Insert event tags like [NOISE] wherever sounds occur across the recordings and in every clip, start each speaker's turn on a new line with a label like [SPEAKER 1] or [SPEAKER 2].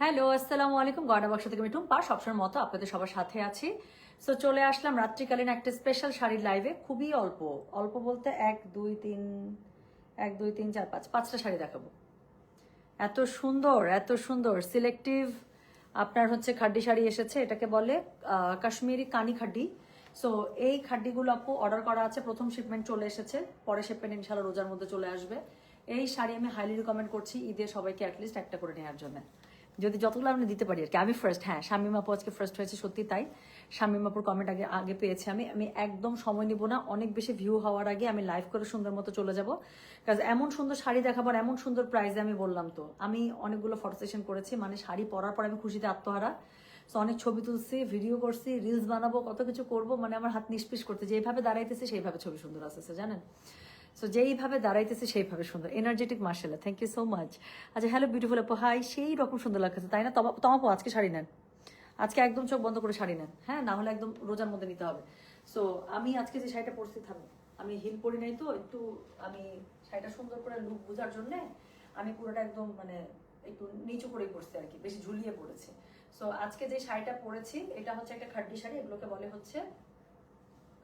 [SPEAKER 1] Hello, আসসালামু আলাইকুম। গয়না বাক্স থেকে মিঠুম পা সবসময় মতো আপনাদের সবার সাথে আছি। সো চলে আসলাম রাত্রিকালীন একটা স্পেশাল শাড়ির লাইভে খুবই অল্প। অল্প বলতে এক, দুই, তিন, এক, দুই, তিন, চার, পাঁচ, পাঁচটা শাড়ি দেখাবো। এত সুন্দর এত সুন্দর। সিলেক্টিভ আপনার হচ্ছে খাড্ডি শাড়ি এসেছে। এটাকে বলে কাশ্মীরি কানি খাড্ডি। সো এই খাড্ডিগুলো আপু অর্ডার করা আছে। প্রথম শিপমেন্ট চলে এসেছে। পরে শিপমেন্ট ইনশাল্লাহ রোজার মধ্যে চলে আসবে। এই শাড়ি আমি হাইলি রিকমেন্ড করছি ঈদে সবাইকে অ্যাটলিস্ট একটা করে নেওয়ার জন্য। যদি যতগুলো আপনি দিতে পারি আর কি আমি ফার্স্ট হ্যাঁ শামিম আপু আজকে ফার্স্ট হয়েছে সত্যি তাই। শামিম আপুর কমেন্ট আগে আগে পেয়েছি আমি। আমি একদম সময় নিব না অনেক বেশি ভিউ হওয়ার আগে আমি লাইভ করে সুন্দর মতো চলে যাব। কাজ এমন সুন্দর শাড়ি দেখাবার এমন সুন্দর প্রাইজে আমি বললাম তো। আমি অনেকগুলো ফটো সেশন করেছি মানে শাড়ি পরার পর আমি খুশিতে আত্মহারা। So, অনেক ছবি তুলছি ভিডিও করছি রিলস বানাবো কত কিছু করব মানে আমার হাত নিষ্পিস করতে যেভাবে দাঁড়াইতেছে সেইভাবে ছবি সুন্দর আসতেছে জানেন? সো যেইভাবে দাঁড়াইতেছে, সেইভাবে সুন্দর। এনার্জেটিক মার্শাল্লাহ থ্যাংক ইউ সো মাচ আচ্ছা হ্যালো বিউটিফুল আপু হাই সেই রকম সুন্দর লাগতেছে, তাই না? তমা তমাপু, আজকে শাড়ি নেন। আজকে একদম চোখ বন্ধ করে শাড়ি নেন। হ্যাঁ না হলে একদম রোজার মধ্যে নিতে হবে। সো আমি আজকে যে শাড়িটা পরছি থাকব আমি হিল পরি নাই তো, একটু আমি শাড়িটা সুন্দর করে লুক বোঝার জন্য আমি পুরোটা একদম মানে একটু নিচু করে পরছি আর কি, বেশি ঝুলিয়ে পড়েছি সো আজকে যে শাড়িটা পরেছি, এটা হচ্ছে একটা খাড্ডি শাড়ি, এগুলোকে বলে হচ্ছে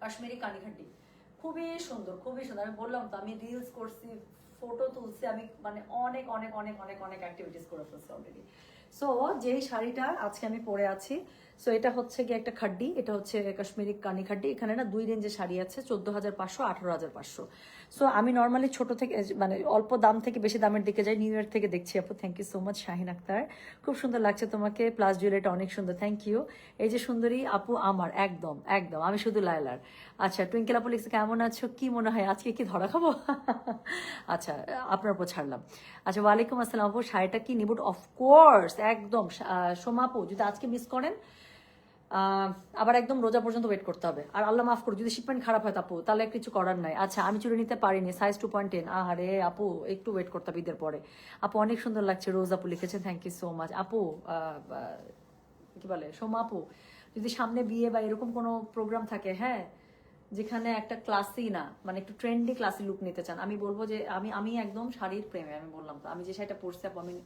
[SPEAKER 1] কাশ্মীরি কানিখাড্ডি খুবই সুন্দর খুবই সুন্দর। আমি বললাম তো, আমি রিলস করছি ফটো তুলছি, আমি মানে অনেক অনেক অনেক অনেক অনেক অ্যাক্টিভিটিস করে ফেলছি অলরেডি সো যেই শাড়িটা আজকে আমি পরে আছি সো এটা হচ্ছে গিয়ে একটা খাড্ডি এটা হচ্ছে কাশ্মীরি কানি খাড্ডি। এখানে না দুই রেঞ্জে শাড়ি আছে চোদ্দ হাজার পাঁচশো আঠারো হাজার পাঁচশো। সো আমি নর্মালি ছোট থেকে মানে অল্প দাম থেকে বেশি দামের দিকে যাই নিউ ইয়র্ক থেকে দেখছি আপু। Thank you so much Shahin Akter. খুব সুন্দর লাগছে তোমাকে প্লাস জুয়েলারিটা অনেক সুন্দর। থ্যাংক ইউ এই যে সুন্দরী আপু আমার একদম একদম আমি শুধু লায়লার। আচ্ছা টুইঙ্কেল আপু লিখছে কেমন আছো? কি মনে হয় আজকে কি ধরা খাব? [LAUGHS] আচ্ছা আপনার উপর ছাড়লাম। আচ্ছা ওয়ালাইকুম আসসালাম আপু। শাড়িটা কি নিবুট? অফকোর্স একদম। আহ, সোমা আপু যদি আজকে মিস করেন আবার একদম রোজা পর্যন্ত ওয়েট করতে হবে। আর আল্লাহ মাফ করো যদি শিপমেন্ট খারাপ হয় আপু, তাহলে কিছু করার নাই। আচ্ছা আমি চুরি নিতে পারিনি সাইজ টু পয়েন্ট টেন আহারে, আপু, একটু ওয়েট করতে হবে ঈদের পরে। আপু, অনেক সুন্দর লাগছে, রোজ আপু লিখেছেন থ্যাংক ইউ সো মাচ আপু কি বলে, সোমা আপু, যদি সামনে বিয়ে বা এরকম কোনো প্রোগ্রাম থাকে হ্যাঁ যেখানে একটা ক্লাসি না মানে একটু ট্রেন্ডি ক্লাসি লুক নিতে চান, আমি বলব যে, আমি আমি একদম শাড়ির প্রেমে, আমি বললাম তো, আমি যে শাড়িটা পরছি আপু, আমি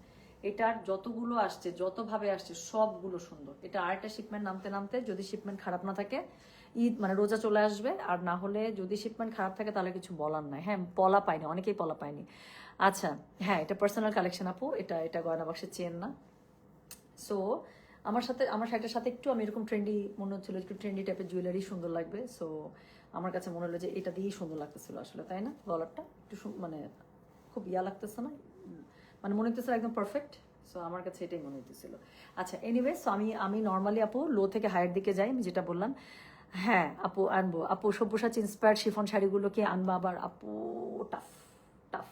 [SPEAKER 1] এটার যতগুলো আসছে, যতভাবে আসছে, সবগুলো সুন্দর। এটা আরেকটা শিপমেন্ট নামতে নামতে যদি শিপমেন্ট খারাপ না থাকে, ঈদ মানে রোজা চলে আসবে, আর না হলে যদি শিপমেন্ট খারাপ থাকে তাহলে কিছু বলার নাই। হ্যাঁ পলা পাইনি অনেকেই পলা পায়নি। আচ্ছা হ্যাঁ এটা পার্সোনাল কালেকশন আপু, এটা এটা গয়না বাক্সের চেন না। সো আমার সাথে, আমার শাড়িটার সাথে একটু আমি এরকম ট্রেন্ডি মনে হচ্ছিল একটু ট্রেন্ডি টাইপের জুয়েলারি সুন্দর লাগবে। সো আমার কাছে মনে হলো যে এটা দিয়েই সুন্দর লাগতেছিল আসলে, তাই না? গলারটা একটু মানে খুব ইয়া লাগতেছে না? মানে মনে হতেছিল একদম পারফেক্ট সো আমার কাছে এটাই মনে হতেছিল আচ্ছা এনিওয়ে সো আমি আমি নর্মালি আপু লো থেকে হায়ার দিকে যাই, আমি যেটা বললাম হ্যাঁ আপু আনব, আপু সব্যসাচ ইন্সপায়ার্ড শিফন শাড়িগুলোকে আনব আবার, আপু টাফ টাফ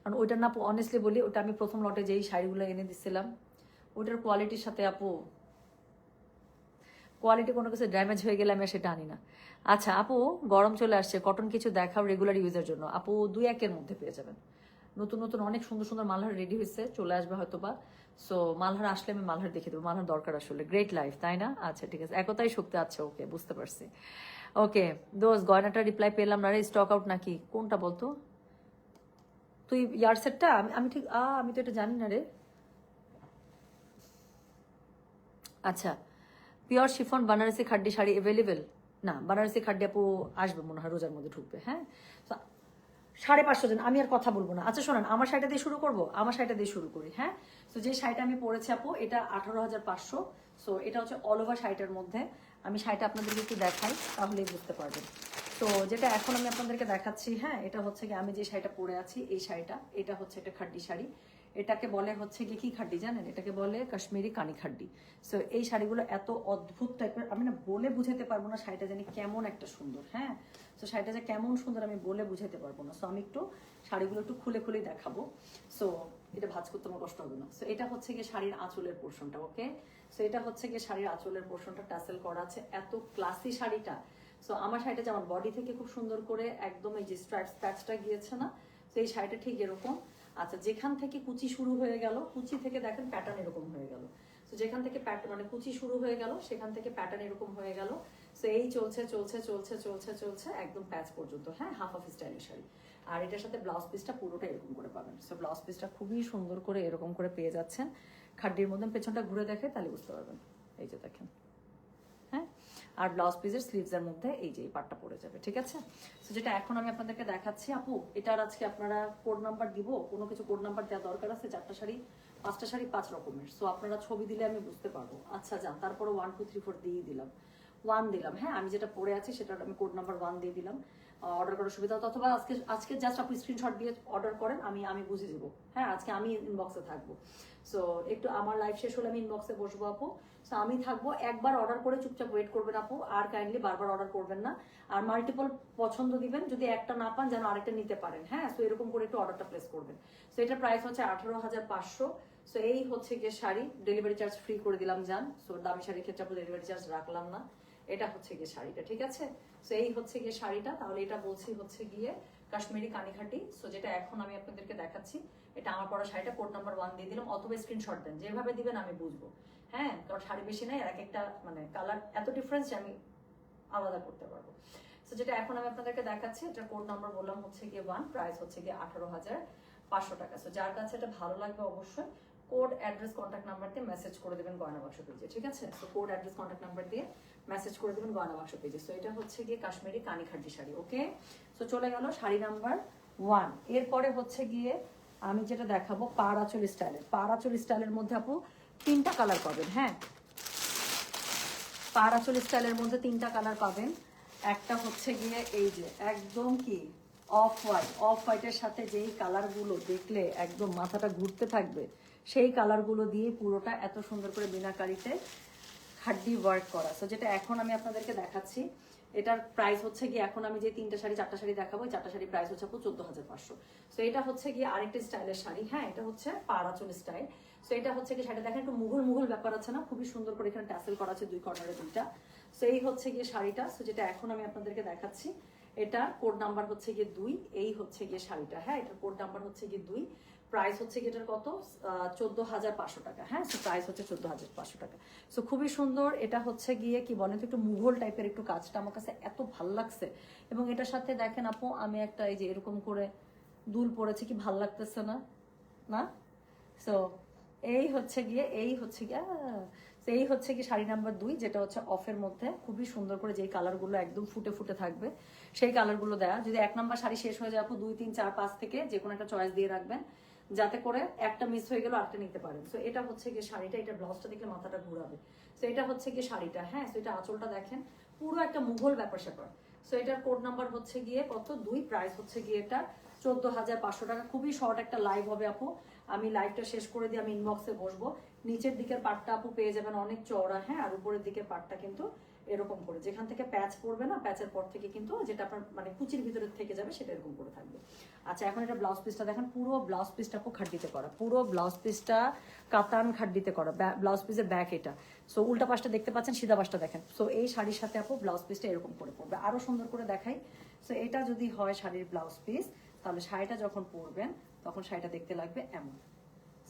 [SPEAKER 1] কারণ ওইটার না আপু অনেস্টলি বলি, ওটা আমি প্রথম লটে যেই শাড়িগুলো এনে দিচ্ছিলাম ওটার কোয়ালিটির সাথে আপু কোয়ালিটি কোনো কিছু ড্যামেজ হয়ে গেলে আমি সেটা আনি না। আচ্ছা আপু, গরম চলে আসছে কটন কিছু দেখাও রেগুলার ইউজের জন্য। আপু, দুই একের মধ্যে পেয়ে যাবেন। নতুন নতুন অনেক সুন্দর সুন্দর মালহার রেডি হয়েছে, চলে আসবে হয়তো বা সো মালহার আসলে আমি মালহার দেখে দেবো। মালহার দরকার আসলে। গ্রেট লাইফ তাই না? আচ্ছা ঠিক আছে। একতাই শক্তি আচ্ছা ওকে বুঝতে পারছি। ওকে দোষ গয়নাটা রিপ্লাই পেলাম না রে স্টক আউট নাকি? কোনটা বলতো? তুই ইয়ার সেটটা আমি ঠিক, আ, আমি তো এটা জানি না রে। আচ্ছা পিওর শিফন বানারসি খাড্ডি শাড়ি অ্যাভেলেবেল না বানারসি খাড্ডি আপু আসবে মনে হয়, রোজার মধ্যে ঢুকবে হ্যাঁ? সাড়ে পাঁচশো জন, আমি আর কথা বলব না। আচ্ছা শোনান, আমার শাড়িটা দিয়ে শুরু করব? আমার শাড়িটা দিয়ে শুরু করি হ্যাঁ? তো যে শাড়িটা আমি পরেছি আপু, এটা আঠারো হাজার পাঁচশো। সো এটা হচ্ছে অল ওভার শাড়িটার মধ্যে। আমি শাড়িটা আপনাদেরকে একটু দেখাই, তাহলেই বুঝতে পারবেন। তো যেটা এখন আমি আপনাদেরকে দেখাচ্ছি হ্যাঁ এটা হচ্ছে কি আমি যে শাড়িটা পরে আছি, এই শাড়িটা, এটা হচ্ছে একটা খাড্ডি শাড়ি। এটাকে বলে হচ্ছে কি কি খাড্ডি জানেন? এটাকে বলে কাশ্মীরি কানি খাড্ডি। সো এই শাড়িগুলো এত অদ্ভুত টাইপের আমি না বলে বুঝাতে পারব না শাড়িটা জানি কেমন একটা সুন্দর হ্যাঁ? সো শাড়িটা যে কেমন সুন্দর আমি বলে বুঝাতে পারব না। সো আমি একটু শাড়িগুলো একটু খুলে খুলেই দেখাবো। সো এটা ভাজ করতে আমার কষ্ট হবে না। সো এটা হচ্ছে গিয়ে শাড়ির আঁচলের পোর্শনটা ওকে সো এটা হচ্ছে গিয়ে শাড়ির আঁচলের পোর্শনটা টাসেল করা আছে। এত ক্লাসি শাড়িটা। সো আমার শাড়িটা যেমন বডি থেকে খুব সুন্দর করে একদম এই যে স্ট্রাইপস প্যাচটা গিয়েছে না? তো এই শাড়িটা ঠিক এরকম। আচ্ছা যেখান থেকে কুচি শুরু হয়ে গেল, কুচি থেকে দেখেন প্যাটার্ন এরকম হয়ে গেল। তো যেখান থেকে মানে কুচি শুরু হয়ে গেল, সেখান থেকে প্যাটার্ন এরকম হয়ে গেল। তো এই চলছে চলছে চলছে চলছে চলছে, একদম প্যাচ পর্যন্ত। হ্যাঁ হাফ হাফ স্টাইলের শাড়ি। আর এটার সাথে ব্লাউজ পিসটা পুরোটা এরকম করে পাবেন। সো ব্লাউজ পিসটা খুবই সুন্দর করে এরকম করে পেয়ে যাচ্ছেন। খাড্ডির মধ্যে পেছনটা ঘুরে দেখে তাহলে বুঝতে পারবেন। এই যে দেখেন। আর ব্লাউজ পিসের স্লিভসের মধ্যে এই যে এই পার্টটা পড়ে যাবে, ঠিক আছে? তো যেটা এখন আমি আপনাদেরকে দেখাচ্ছি, আপু, এটার আজকে আপনারা কোড নাম্বার দিব, কোনো কিছু কোড নাম্বার দেওয়া দরকার আছে? চারটা শাড়ি, পাঁচটা শাড়ি, পাঁচ রকমের। সো আপনারা ছবি দিলে আমি বুঝতে পারব। আচ্ছা যান তারপর ওয়ান টু থ্রি ফোর দিয়ে দিলাম। ওয়ান দিলাম। হ্যাঁ আমি যেটা পড়ে আছি সেটার আমি কোড নাম্বার ওয়ান দিয়ে দিলাম। অর্ডার করার সুবিধা অথবা আজকে আজকে জাস্ট আপনি স্ক্রিনশট দিয়ে অর্ডার করেন, আমি আমি বুঝে দেবো। হ্যাঁ আজকে আমি ইনবক্সে থাকব। সো একটু আমার লাইফ শেষ হলে আমি ইনবক্সে বসবো আপু। সো আমি থাকব, একবার অর্ডার করে চুপচাপ ওয়েট করবেন আপু। আর কাইন্ডলি বারবার অর্ডার করবেন না। আর মাল্টিপল পছন্দ দিবেন, যদি একটা না পান যেন আরেকটা নিতে পারেন। হ্যাঁ সো এরকম করে একটু অর্ডারটা প্লেস করবেন। সো এটার প্রাইস হচ্ছে আঠারো হাজার পাঁচশো। সো এই হচ্ছে গিয়ে শাড়ি। ডেলিভারি চার্জ ফ্রি করে দিলাম যান সো দামি শাড়ির ক্ষেত্রে আপু ডেলিভারি চার্জ রাখলাম না। এটা হচ্ছে গিয়ে শাড়িটা, ঠিক আছে? সো এই হচ্ছে গিয়ে শাড়িটা, তাহলে এটা বলছি হচ্ছে গিয়ে কাশ্মীরি কানিখাটি। সো যেটা এখন আমি আপনাদেরকে দেখাচ্ছি, এটা আমার পরা শাড়িটা কোড নাম্বার ওয়ান দিয়ে দিলাম, অথবা স্ক্রিনশট দেন, যেভাবে দিবেন আমি বুঝব। হ্যাঁ? কারণ শাড়ি বেশি নাই এক একটা মানে কালার এত ডিফারেন্স যে আমি আলাদা করতে পারব। সো যেটা এখন আমি আপনাদেরকে দেখাচ্ছি, এটা কোড নাম্বার বললাম হচ্ছে গিয়ে ওয়ান প্রাইস হচ্ছে গিয়ে আঠারো হাজার পাঁচশো টাকা। সো যার কাছে এটা ভালো লাগবে অবশ্যই কোড অ্যাড্রেস কন্ট্যাক্ট নাম্বার দিয়ে মেসেজ করে দেবেন গয়না বাক্স পেজে, ঠিক আছে? তো কোড অ্যাড্রেস কন্ট্যাক্ট নাম্বার দিয়ে মেসেজ করে দেবেন গয়না বাক্স পেজে সো এটা হচ্ছে গিয়ে কাশ্মীরি কানিখাটি শাড়ি ওকে সো চলে গেল শাড়ি নাম্বার ওয়ান এরপরে হচ্ছে গিয়ে আমি যেটা দেখাবো পাড়াচল স্টাইলের পাড়াচল স্টাইলের মধ্যে আপু তিনটা কালার পাবেন হ্যাঁ? পাড়াচল স্টাইলের মধ্যে তিনটা কালার পাবেন। একটা হচ্ছে গিয়ে এই যে একদম কি অফ হোয়াইট অফ হোয়াইটের সাথে যেই কালারগুলো দেখলে একদম মাথাটা ঘুরতে থাকবে, সেই কালারগুলো দিয়ে পুরোটা এত সুন্দর করে বিনাকারিতে হাড্ডি ওয়ার্ক করা। সো যেটা এখন আমি আপনাদেরকে দেখাচ্ছি, এটার প্রাইস হচ্ছে গিয়ে এখন আমি যে তিনটা শাড়ি, চারটা শাড়ি দেখাবো চারটা শাড়ি প্রাইস হচ্ছে আপু চোদ্দ হাজার পাঁচশো। সো এটা হচ্ছে গিয়ে আরেকটা স্টাইলের শাড়ি হ্যাঁ এটা হচ্ছে পাড়াচল স্টাইল সো এটা হচ্ছে কি শাড়িটা দেখেন, একটু মুঘল মুঘল ব্যাপার আছে না, খুবই সুন্দর করে এখানে ট্যাসেল করা আছে দুই কর্নারে দুইটা। সো এই হচ্ছে গিয়ে শাড়িটা সো যেটা এখন আমি আপনাদেরকে দেখাচ্ছি এটা কোড নাম্বার হচ্ছে গিয়ে দুই, এই হচ্ছে গিয়ে শাড়িটা হ্যাঁ এটার কোড নাম্বার হচ্ছে গিয়ে দুই। প্রাইস হচ্ছে এটার কত? চোদ্দ হাজার পাঁচশো টাকা। হ্যাঁ সো প্রাইস হচ্ছে চোদ্দ হাজার পাঁচশো টাকা। সো খুবই সুন্দর, এটা হচ্ছে গিয়ে কি বলেন তো, একটু মুঘল টাইপের একটু কাজটা আমার কাছে এত ভালো লাগছে। এবং এটার সাথে দেখেন আপু, আমি একটা এই যে এরকম করে দুল পরেছি কি ভালো লাগতেছে না? না? সো এই হচ্ছে গিয়ে, এই হচ্ছে গিয়ে এই হচ্ছে কি শাড়ি নাম্বার দুই, যেটা হচ্ছে অফের মধ্যে। খুবই সুন্দর করে যেই কালারগুলো একদম ফুটে ফুটে থাকবে, সেই কালারগুলো দেয়া। যদি এক নাম্বার শাড়ি শেষ হয়ে যায় আপু, দুই, তিন, চার, পাঁচ থেকে যে কোনো একটা চয়েস দিয়ে রাখবেন। যাতে করে একটা মিস হয়ে গেল আরেকটা নিতে পারেন। সো এটা হচ্ছে গিয়ে শাড়িটা, এটা ব্লাউজটা দেখলে মাথাটা ঘুরাবে। সো এটা হচ্ছে গিয়ে শাড়িটা হ্যাঁ? সো এটা আঁচলটা দেখেন। পুরো একটা মুঘল ব্যাপার স্যাপার। সো এটার কোড নাম্বার হচ্ছে গিয়ে কত? দুই। প্রাইস হচ্ছে গিয়ে এটা চোদ্দ হাজার পাঁচশো টাকা। খুবই শর্ট একটা লাইভ হবে আপু। আমি লাইভটা শেষ করে দিয়ে আমি ইনবক্সে বসবো। নিচের দিকের পাটটা আপু পেয়ে যাবেন অনেক চওড়া হ্যাঁ? আর উপরের দিকের পাটটা কিন্তু এরকম করে। যেখান থেকে প্যাচ পড়বে না, প্যাচের পর থেকে কিন্তু যেটা আপনার মানে কুচির ভিতরে থেকে যাবে, সেটা এরকম করে থাকবে। আচ্ছা এখন এটা ব্লাউজ পিসটা দেখেন, পুরো ব্লাউজ পিসটা আপু খাড্ডিতে করা। পুরো ব্লাউজ পিসটা কাতান খাড্ডিতে করা। ব্লাউজ পিসের ব্যাক এটা। সো উল্টা পাশটা দেখতে পাচ্ছেন, সিধা পাশটা দেখেন। সো এই শাড়ির সাথে আপু ব্লাউজ পিসটা এরকম করে পড়বে। আরও সুন্দর করে দেখাই। সো এটা যদি হয় শাড়ির ব্লাউজ পিস তাহলে শাড়িটা যখন পরবেন, তখন শাড়িটা দেখতে লাগবে এমন।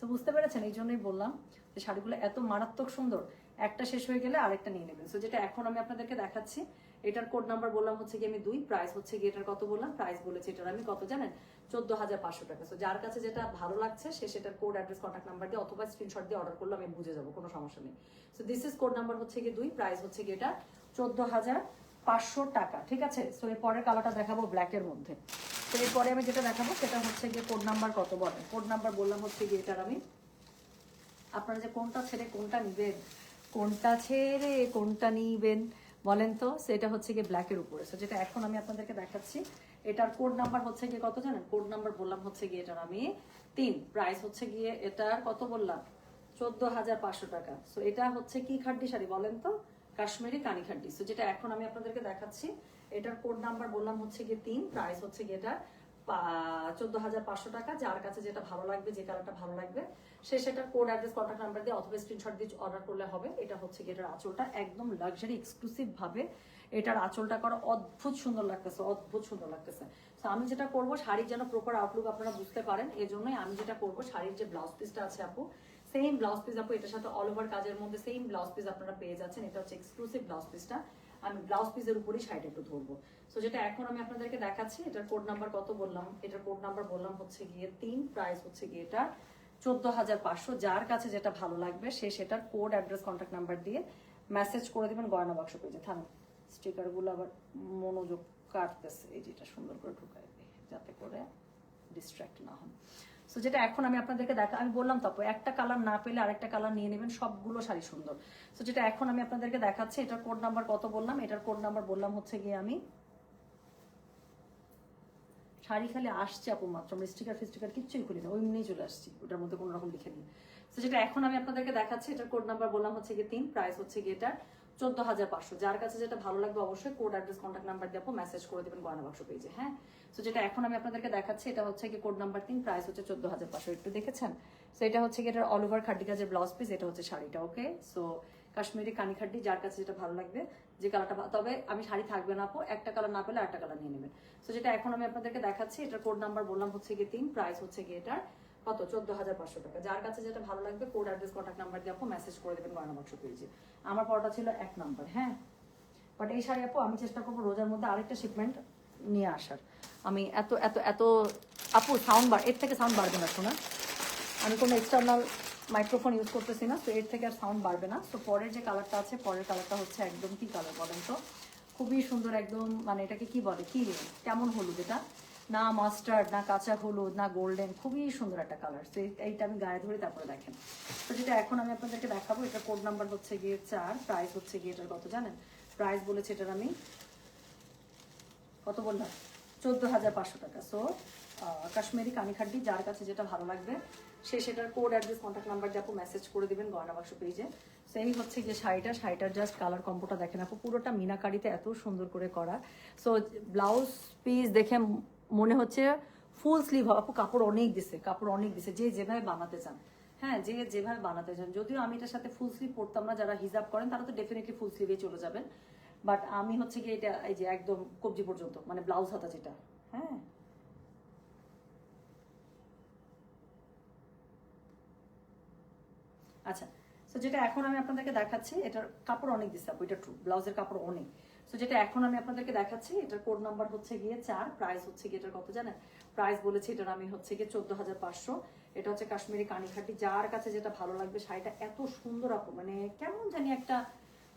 [SPEAKER 1] সো বুঝতে পেরেছেন, এই জন্যই বললাম যে শাড়িগুলো এত মারাত্মক সুন্দর। একটা শেষ হয়ে গেলে আরেকটা নিয়ে নেবেন। সো যেটা এখন আমি আপনাদেরকে দেখাচ্ছি, এটার কোড নাম্বার বললাম হচ্ছে কি আমি দুই প্রাইস হচ্ছে কি এটার কত বললাম? প্রাইস বলেছি এটার। আমি কত জানেন? চোদ্দ হাজার পাঁচশো টাকা। সো যার কাছে যেটা ভালো লাগছে, সে সেটার কোড অ্যাড্রেস কন্ট্যাক্ট নাম্বার দিয়ে অথবা স্ক্রিনশট দিয়ে অর্ডার করলে আমি বুঝে যাব, কোনো সমস্যা নেই। So this is code number হচ্ছে কি দুই প্রাইস হচ্ছে কি এটা চোদ্দ হাজার পাঁচশো টাকা। ঠিক আছে? সো এর পরের কালারটা দেখাবো ব্ল্যাকের মধ্যে। তো এরপরে আমি যেটা দেখাবো সেটা হচ্ছে গিয়ে কোড নাম্বার কত বলে। কোড নাম্বার বললাম হচ্ছে গিয়ে এটার আমি। আপনারা যে কোনটা ছেড়ে কোনটা নিবেন, কোনটা ছেড়ে কোনটা নিবেন বলেন তো, সেটা হচ্ছে গিয়ে ব্ল্যাকের উপরে। সো যেটা এখন আমি আপনাদেরকে দেখাচ্ছি, এটার কোড নাম্বার হচ্ছে গিয়ে কত জানেন? কোড নাম্বার বললাম হচ্ছে গিয়ে এটার আমি তিন। প্রাইস হচ্ছে গিয়ে এটার কত বললাম? চোদ্দ হাজার পাঁচশো টাকা। সো এটা হচ্ছে কি খাড্ডি শাড়ি বলেন তো? কাশ্মীরি কানি খাড্ডি সো যেটা এখন আমি আপনাদেরকে দেখাচ্ছি এটার কোড নাম্বার বললাম হচ্ছে গিয়ে তিন প্রাইস হচ্ছে গিয়ে এটা চোদ্দ হাজার পাঁচশো টাকা, যার কাছে যেটা ভালো লাগবে, যে কালারটা ভালো লাগবে, সে সেটার কোড অ্যাড্রেস কন্ট্যাক্ট নাম্বার দিয়ে অথবা স্ক্রিনশট দিয়ে অর্ডার করলে হবে। এটা হচ্ছে গিয়ে এটার আঁচলটা একদম লাক্সারি এক্সক্লুসিভ ভাবে এটার আঁচলটা করা অদ্ভুত সুন্দর লাগতেছে, অদ্ভুত সুন্দর লাগতেছে। তো আমি যেটা করব, শাড়ির যেন প্রপার আউটলুক আপনারা বুঝতে পারেন এই জন্যই আমি যেটা করব, শাড়ির যে ব্লাউজ পিসটা আছে আপু সেম ব্লাউজ পিস আপু, এটার সাথে অল ওভার কাজের মধ্যে সেম ব্লাউজ পিস আপনারা পেয়ে যাচ্ছেন, এটা হচ্ছে এক্সক্লুসিভ ব্লাউজ পিসটা আমি ব্লাউজ পিসের উপরেই শাড়িটা একটু ধরবো। সো যেটা এখন আমি আপনাদেরকে দেখাচ্ছি, এটার কোড নাম্বার কত বললাম? এটার কোড নাম্বার বললাম হচ্ছে গিয়ে তিন প্রাইস হচ্ছে গিয়ে এটা চোদ্দ হাজার পাঁচশো। যার কাছে যেটা ভালো লাগবে, সে সেটার কোড অ্যাড্রেস কন্ট্যাক্ট নাম্বার দিয়ে মেসেজ করে দেবেন গয়না বাক্স পেজে থাম স্টিকারগুলো আবার মনোযোগ কাটতেছে। এই যেটা সুন্দর করে ঢুকায় যাতে করে ডিস্ট্র্যাক্ট না হন। সো যেটা এখন আমি আপনাদেরকে দেখা আমি বললাম তো আপু, একটা কালার না পেলে আরেকটা কালার নিয়ে নেবেন সবগুলো শাড়ি সুন্দর। সো যেটা এখন আমি আপনাদেরকে দেখাচ্ছি এটার কোড নাম্বার কত বললাম? এটার কোড নাম্বার বললাম হচ্ছে গিয়ে আমি শাড়ি খালি আসছে আপু মাত্র আমরা স্টিকার ফিস্টিকার কিচ্ছুই করি না ওই চলে আসছি ওটার মধ্যে কোনো রকম লিখে নিই। তো যেটা এখন আমি আপনাদেরকে দেখাচ্ছি এটার কোড নাম্বার বললাম হচ্ছে গিয়ে তিন প্রাইস হচ্ছে গিয়ে এটা চোদ্দ হাজার পাঁচশো। যার কাছে যেটা ভালো লাগবে অবশ্যই কোড অ্যাড্রেস কন্ট্যাক্ট নাম্বার দিয়ে মেসেজ করে দেবেন গয়না বাক্স পেজে হ্যাঁ? সো যেটা এখন আমি আপনাদেরকে দেখাচ্ছি, এটা হচ্ছে কি কোড নাম্বার তিন প্রাইস হচ্ছে চোদ্দ হাজার পাঁচশো। একটু দেখেছেন? সো এটা হচ্ছে কি এটার অল ওভার খাড্ডি কাজের ব্লাউজ পিস এটা হচ্ছে শাড়িটা ওকে সো কাশ্মীরি কানি খাড্ডি যার কাছে যেটা ভালো লাগবে, যে কালারটা তবে আমি শাড়ি থাকবে না আপু, একটা কালার না পেলে একটা কালার নিয়ে নেবেন। সো যেটা এখন আমি আপনাদেরকে দেখাচ্ছি, এটার কোড নাম্বার বললাম হচ্ছে গিয়ে তিন প্রাইস হচ্ছে গিয়ে এটার কত? চোদ্দ হাজার পাঁচশো টাকা। যার কাছে যেটা ভালো লাগবে কোড অ্যাড্রেস কন্ট্যাক্ট নাম্বার দিয়ে আপু মেসেজ করে দেবেন গয়না বাক্স পেজে আমার পরটা ছিল এক নাম্বার হ্যাঁ? বাট এই শাড়ি আপু, আমি চেষ্টা করব রোজার মধ্যে আরেকটা শিপমেন্ট নিয়ে আসার। আমি এত এত এত, আপু সাউন্ড বার এর থেকে সাউন্ড বাড়বে না, শোনা। আমি কোনো এক্সটার্নাল মাইক্রোফোন ইউজ করতেছি না, তো এর থেকে আর সাউন্ড বাড়বে না। তো পরের যে কালারটা আছে, পরের কালারটা হচ্ছে একদম কি কালার বলেন তো? খুবই সুন্দর, একদম মানে এটাকে কি বলে? কি, কেমন হলুদ এটা? না মাস্টার্ড না কাঁচা হলুদ, না গোল্ডেন খুবই সুন্দর একটা কালার তো এইটা আমি গায়ে ধরে তারপরে দেখেন। তো যেটা এখন আমি আপনাদেরকে দেখাবো এটা কোড নাম্বার হচ্ছে গিয়ে চার প্রাইস হচ্ছে গিয়ে এটার কত জানেন? প্রাইস বলেছে এটার আমি কত বললাম? চোদ্দ হাজার পাঁচশো টাকা। সো কাশ্মীরি কানিখাড্ডি যার কাছে যেটা ভালো লাগবে, সে সেটার কোড অ্যাড্রেস কন্ট্যাক্ট নাম্বার দিয়ে আপু মেসেজ করে দেবেন গয়না বাক্স পেজে সেই হচ্ছে যে শাড়িটা। শাড়িটার জাস্ট কালার কম্পোটা দেখেন আপু। পুরোটা মিনাকারিতে এত সুন্দর করে করা। সো ব্লাউজ পিস দেখে মনে হচ্ছে ফুল স্লিভ আপু, কাপড় অনেক দিছে, কাপড় অনেক দিছে, যে যেভাবে বানাতে চান। হ্যাঁ যে যেভাবে বানাতে চান। যদিও আমি এটার সাথে ফুল স্লিভ পরতাম না, যারা হিজাব করেন, তারা তো ডেফিনেটলি ফুল স্লিভে চলে যাবেন। বাট আমি হচ্ছে কি এটা, এই যে একদম কবজি পর্যন্ত মানে ব্লাউজ হাতা যেটা হ্যাঁ। আচ্ছা তো যেটা এখন আমি আপনাদেরকে দেখাচ্ছি, এটার কাপড় অনেক দিচ্ছে আপু, এটা ট্রু ব্লাউজের কাপড় অনেক। সো যেটা এখন আমি আপনাদেরকে দেখাচ্ছি, এটার কোড নাম্বার হচ্ছে গিয়ে চার প্রাইস হচ্ছে গিয়ে এটার কত জানেন? প্রাইস বলেছি, এটার আমি হচ্ছে গিয়ে চোদ্দ হাজার পাঁচশো। এটা হচ্ছে কাশ্মীরি কানিখাটি যার কাছে যেটা ভালো লাগবে, শাড়িটা এত সুন্দর মানে কেমন জানি একটা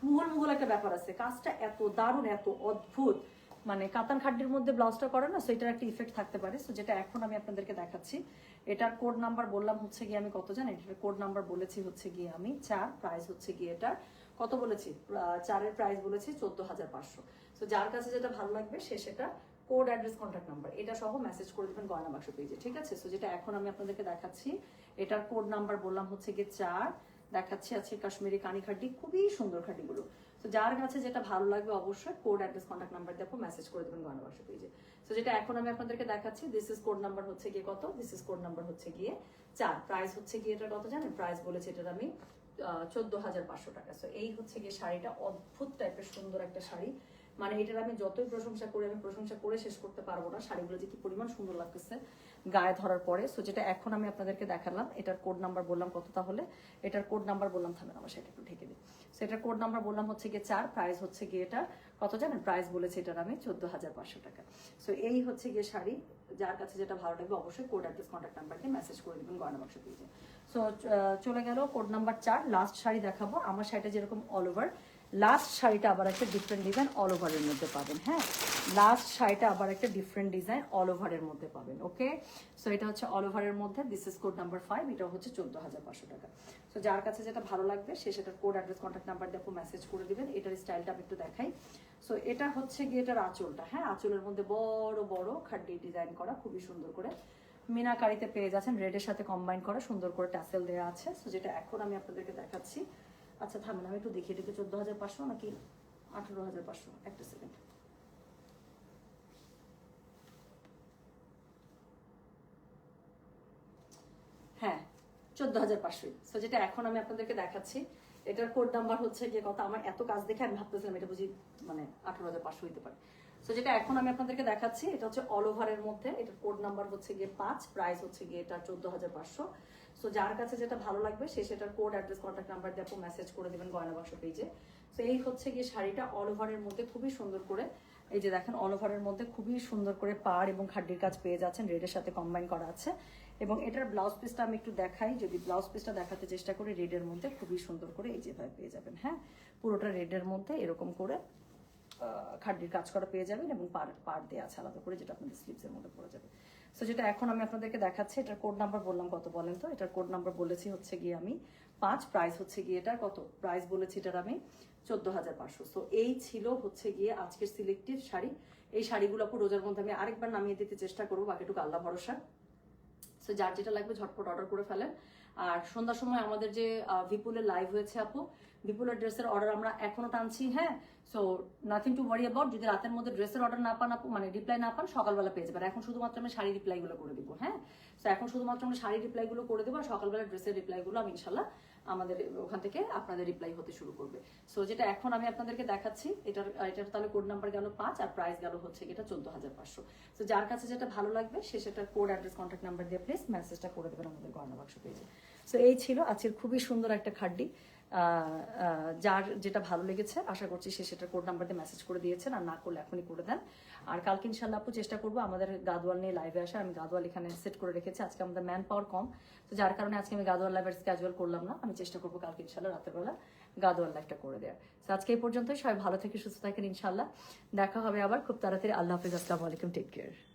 [SPEAKER 1] মুঘল মুঘল একটা ব্যাপার আছে। কাজটা এত দারুণ, এত অদ্ভুত। মানে কাতান খাড্ডির মধ্যে ব্লাউজটা করে না সেটার একটা ইফেক্ট থাকতে পারে। সো যেটা এখন আমি আপনাদেরকে দেখাচ্ছি, এটার কোড নাম্বার বললাম হচ্ছে গিয়ে আমি কত জানি এটার কোড নাম্বার বলেছি হচ্ছে গিয়ে আমি চার প্রাইস হচ্ছে গিয়ে এটার কত বলেছি? চারের প্রাইস বলেছি চোদ্দ হাজার পাঁচশো। তো যার কাছে যেটা ভালো লাগবে, সে সেটা কোড অ্যাড্রেস কন্ট্যাক্ট নাম্বার এটা সহ মেসেজ করে দেবেন গয়না বাক্স পেজে ঠিক আছে? সো যেটা এখন আমি আপনাদেরকে দেখাচ্ছি, এটার কোড নাম্বার বললাম হচ্ছে গিয়ে চার, দেখাচ্ছি আছে কাশ্মীরি কানি খাড্ডি খুবই সুন্দর খাড্ডিগুলো তো যার কাছে যেটা ভালো লাগবে অবশ্যই কোড অ্যাড্রেস কন্ট্যাক্ট নাম্বার দিয়ে মেসেজ করে দেবেন গয়না বাক্স পেজে তো যেটা এখন আমি আপনাদেরকে দেখাচ্ছি দিস ইজ কোড নাম্বার হচ্ছে গিয়ে কত? দিস ইজ কোড নাম্বার হচ্ছে গিয়ে চার। প্রাইস হচ্ছে গিয়ে এটা কত জানেন? প্রাইস বলেছে এটার আমি চোদ্দ হাজার পাঁচশো টাকা। সো এই হচ্ছে গিয়ে শাড়িটা অদ্ভুত টাইপের সুন্দর একটা শাড়ি। মানে এটার আমি যতই প্রশংসা করি, আমি প্রশংসা করে শেষ করতে পারব না। শাড়িগুলো যে কি পরিমাণ সুন্দর লাগতেছে গায়ে ধরার পরে। সো যেটা এখন আমি আপনাদেরকে দেখালাম, এটার কোড নাম্বার বললাম কত তাহলে? এটার কোড নাম্বার বললাম, থামেন আমার সেটা একটু ঢেকে দিই। সো এটার কোড নাম্বার বললাম হচ্ছে গিয়ে চার প্রাইস হচ্ছে গিয়ে এটা কত জানেন? প্রাইস বলেছে এটার আমি চোদ্দ হাজার পাঁচশো টাকা। সো এই হচ্ছে গিয়ে শাড়ি। যার কাছে যেটা ভালো লাগবে অবশ্যই কোড অ্যাড্রেস কন্ট্যাক্ট নাম্বার দিয়ে মেসেজ করে দেবেন গয়না বাক্স পেজে সো চলে গেল কোড নাম্বার চার লাস্ট শাড়ি দেখাবো। আমার শাড়িটা যেরকম অল ওভার লাস্ট শাড়িটা আবার একটা ডিফারেন্ট ডিজাইন অল ওভারের মধ্যে পাবেন হ্যাঁ? লাস্ট শাড়িটা আবার একটা ডিফারেন্ট ডিজাইন অল ওভারের মধ্যে পাবেন ওকে সো এটা হচ্ছে অল ওভারের মধ্যে। This is code number five এটা হচ্ছে চোদ্দ হাজার পাঁচশো টাকা। সো যার কাছে যেটা ভালো লাগবে, সে সেটার কোড অ্যাড্রেস কন্ট্যাক্ট নাম্বার দেখো মেসেজ করে দিবেন। এটার স্টাইলটা আমি একটু দেখাই। সো এটা হচ্ছে গিয়ে এটার আঁচলটা হ্যাঁ? আঁচলের মধ্যে বড় বড় খাড্ডি ডিজাইন করা, খুবই সুন্দর করে। মিনাকারিতে পেয়ে যাচ্ছেন। রেডের সাথে কম্বাইন করা সুন্দর করে ট্যাসেল দেওয়া আছে। সো যেটা এখন আমি আপনাদেরকে দেখাচ্ছি। আচ্ছা থামেন, আমি একটু দেখি, এটা কি চোদ্দ হাজার পাঁচশো নাকি আঠেরো হাজার পাঁচশো? একটা সেকেন্ড হ্যাঁ চোদ্দ হাজার পাঁচশোই। সো যেটা এখন আমি আপনাদেরকে দেখাচ্ছি, এটার কোড নাম্বার হচ্ছে যে কথা, আমার এত কাজ দেখে আমি ভাবতেছিলাম এটা বুঝি মানে আঠারো হাজার পাঁচশো হইতে পারে। সো যেটা এখন আমি আপনাদেরকে দেখাচ্ছি, এটা হচ্ছে অল ওভারের মধ্যে। এটার কোড নাম্বার হচ্ছে গিয়ে পাঁচ প্রাইস হচ্ছে গিয়ে এটা চোদ্দ হাজার পাঁচশো। সো যার কাছে যেটা ভালো লাগবে, সে সেটার কোড অ্যাড্রেস কন্ট্যাক্ট নাম্বার দিয়ে আপু মেসেজ করে দেবেন গয়না বাক্স পেজে তো এই হচ্ছে গিয়ে শাড়িটা অল ওভারের মধ্যে খুবই সুন্দর করে, এই যে দেখেন অল ওভারের মধ্যে খুবই সুন্দর করে পাড় এবং খাড্ডির কাজ পেয়ে যাচ্ছেন রেডের সাথে কম্বাইন করা আছে। এবং এটার ব্লাউজ পিসটা আমি একটু দেখাই, যদি ব্লাউজ পিসটা দেখাতে চেষ্টা করি রেডের মধ্যে খুবই সুন্দর করে এই যেভাবে পেয়ে যাবেন হ্যাঁ? পুরোটা রেডের মধ্যে এরকম করে খাড্ডির কাজ করা পেয়ে যাবেন এবং পার পার দেওয়া আছে আলাদা করে যেটা আপনাদের স্লিপসের মধ্যে পড়ে যাবে। সো যেটা এখন আমি আপনাদেরকে দেখাচ্ছি, এটার কোড নাম্বার বললাম, কত বলেন তো? এটার কোড নাম্বার বলেছি হচ্ছে গিয়ে আমি পাঁচ প্রাইস হচ্ছে গিয়ে এটার কত? প্রাইস বলেছি এটার আমি চোদ্দ হাজার পাঁচশো। সো এই ছিল হচ্ছে গিয়ে আজকের সিলেক্টিভ শাড়ি। এই শাড়িগুলো পুরো রোজার মধ্যে আমি আরেকবার নামিয়ে দিতে চেষ্টা করব বাকি বাকিটুকু আল্লাহ ভরসা। সো যার যেটা লাগবে ঝটপট অর্ডার করে ফেলেন। আর সন্ধ্যার সময় আমাদের যে বিপুলের লাইভ হয়েছে আপু বিপুলের ড্রেসের অর্ডার আমরা এখনও টানছি হ্যাঁ? So nothing to worry about যদি রাতের মধ্যে ড্রেসের অর্ডার না পান মানে রিপ্লাই না পান, সকালবেলা পেয়ে যাবেন। এখন শুধুমাত্র আমি শাড়ি রিপ্লাইগুলো করে দেবো হ্যাঁ? সো এখন শুধুমাত্র আমি শাড়ি রিপ্লাইগুলো করে দেবো আর সকালবেলা ড্রেসের রিপ্লাইগুলো আমি ইনশাল্লাহ আমাদের ওখান থেকে আপনাদের রিপ্লাই হতে শুরু করবে। সো যেটা এখন আমি আপনাদেরকে দেখাচ্ছি, এটার এটার তাহলে কোড নাম্বার গেল পাঁচ আর প্রাইস গেল হচ্ছে এটা চোদ্দ হাজার পাঁচশো। তো যার কাছে যেটা ভালো লাগবে, সে সেটা কোড অ্যাড্রেস কন্ট্যাক্ট নাম্বার দিয়ে প্লিজ মেসেজটা করে দেবেন আমাদের গয়না বাক্স পেজে সো এই ছিল আজকের খুবই সুন্দর একটা খাড্ডি। যার যেটা ভালো লেগেছে, আশা করছি সে সেটা কোড নাম্বার দিয়ে মেসেজ করে দিয়েছেন আর না করলে এখনই করে দেন। আর কালকে ইনশাল্লাহ আপু চেষ্টা করব আমাদের গাদোয়াল নিয়ে লাইভে আসার। আমি গাদোয়াল এখানে সেট করে রেখেছি। আজকে আমাদের ম্যান পাওয়ার কম। তো যার কারণে আজকে আমি গাদোয়াল লাইভের ক্যাজুয়াল করলাম না। আমি চেষ্টা করব কালকে ইনশাল্লাহ রাতের বেলা গাদোয়াল লাইভটা করে দেওয়ার। তো আজকে এই পর্যন্তই। সবাই ভালো থেকে সুস্থ থাকেন ইনশাল্লাহ দেখা হবে আবার। খুব তাড়াতাড়ি। আল্লাহ হাফিজ। আসসালামু আলাইকুম। Take care